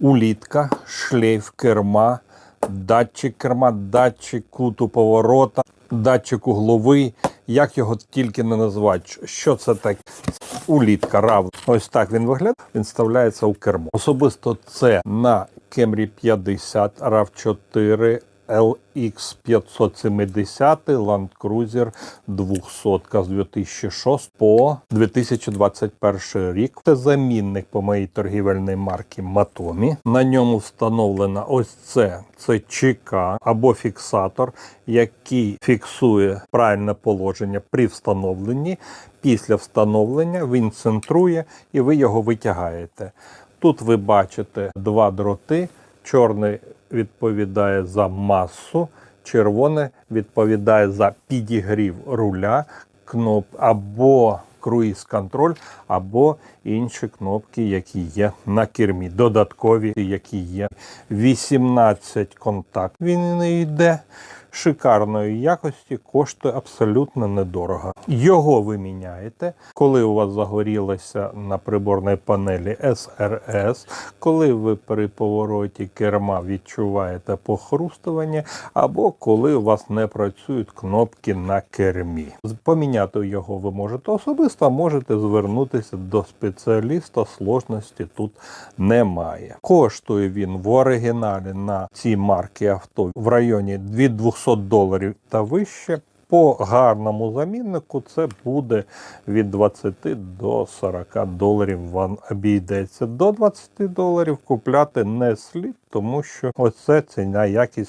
улітка, шлейф керма, датчик керма, датчик куту поворота, датчик угловий. Як його тільки не назвати. Що це таке? Улітка рав. Ось так він виглядає. Він вставляється у кермо. Особисто це на Кемрі 50 RAV4 LX 570 Land Cruiser 200 з 2006 по 2021 рік. Це замінник по моїй торгівельній марці Матомі. На ньому встановлено ось це. Це ЧК або фіксатор, який фіксує правильне положення при встановленні. Після встановлення він центрує і ви його витягаєте. Тут ви бачите два дроти. Чорний відповідає за масу, червоне відповідає за підігрів руля, кноп або круїз-контроль, або інші кнопки, які є на кермі, додаткові, які є. 18 контакт. Він не йде шикарної якості, коштує абсолютно недорого. Його ви міняєте, коли у вас загорілося на приборній панелі СРС, коли ви при повороті керма відчуваєте похрустування, або коли у вас не працюють кнопки на кермі. Поміняти його ви можете особисто, можете звернутися до спеціаліста. Сложності тут немає. Коштує він в оригіналі на ці марки авто в районі від 200 доларів та вище. По гарному заміннику це буде від 20 до 40 доларів вам обійдеться. До 20 доларів купляти не слід, тому що оце ціна якість